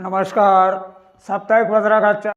नमस्कार. साप्ताहिक वज्राघातच्या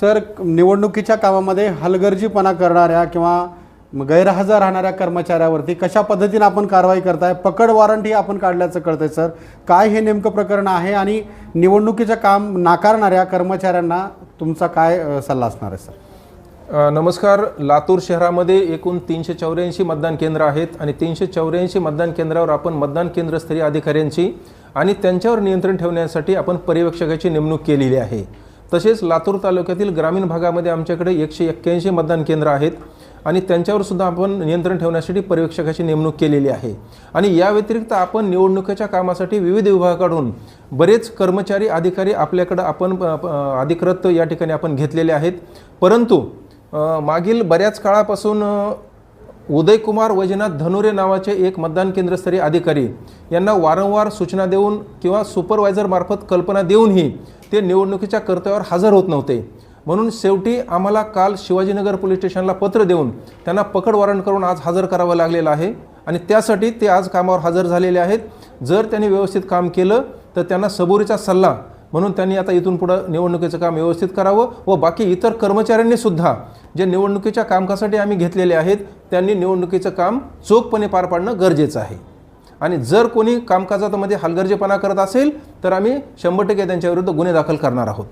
सर निवडणुकीच्या कामामध्ये हलगर्जीपणा करणाऱ्या किंवा गैरहजर राहणाऱ्या कर्मचाऱ्यावरती कशा पद्धतीने आपण कारवाई करताय? पकड वॉरंटही आपण काढल्याचं कळतंय सर. काय हे नेमकं प्रकरण आहे आणि निवडणुकीचं काम नाकारणाऱ्या कर्मचाऱ्यांना तुमचा काय सल्ला असणार आहे सर? नमस्कार. लातूर शहरामध्ये एकूण तीनशे चौऱ्याऐंशी मतदान केंद्र आहेत आणि तीनशे चौऱ्याऐंशी मतदान केंद्रावर आपण मतदान केंद्रस्तरीय अधिकाऱ्यांची आणि त्यांच्यावर नियंत्रण ठेवण्यासाठी आपण पर्यवेक्षकाची नेमणूक केलेली आहे. तसेच लातूर तालुक्यातील ग्रामीण भागामध्ये आमच्याकडे एकशे एक्क्याऐंशी मतदान केंद्र आहेत आणि त्यांच्यावर सुद्धा आपण नियंत्रण ठेवण्यासाठी पर्यवेक्षकाची नेमणूक केलेली आहे. आणि या व्यतिरिक्त आपण निवडणुकीच्या कामासाठी विविध विभागाकडून बरेच कर्मचारी अधिकारी आपल्याकडं आपण अधिकृत या ठिकाणी आपण घेतलेले आहेत. परंतु मागील बऱ्याच काळापासून उदयकुमार वैजनाथ धनुरे नावाचे एक मतदान केंद्रस्तरीय अधिकारी यांना वारंवार सूचना देऊन किंवा सुपरवायझरमार्फत कल्पना देऊनही ते निवडणुकीच्या कर्तव्यावर हजर होत नव्हते. म्हणून शेवटी आम्हाला काल शिवाजीनगर पोलीस स्टेशनला पत्र देऊन त्यांना पकड वॉरंट करून आज हजर करावं लागलेलं आहे आणि त्यासाठी ते आज कामावर हजर झालेले आहेत. जर त्यांनी व्यवस्थित काम केलं तर त्यांना सबुरीचा सल्ला म्हणून त्यांनी आता इथून पुढं निवडणुकीचं काम व्यवस्थित करावं व बाकी इतर कर्मचाऱ्यांनी सुद्धा जे निवडणुकीच्या कामकासाठी आम्ही घेतलेले आहेत त्यांनी निवडणुकीचं काम चोखपणे पार पाडणं गरजेचं आहे. आणि जर कोणी कामकाजामध्ये हलगर्जेपणा करत असेल तर आम्ही शंभर टक्के त्यांच्याविरुद्ध गुन्हे दाखल करणार आहोत.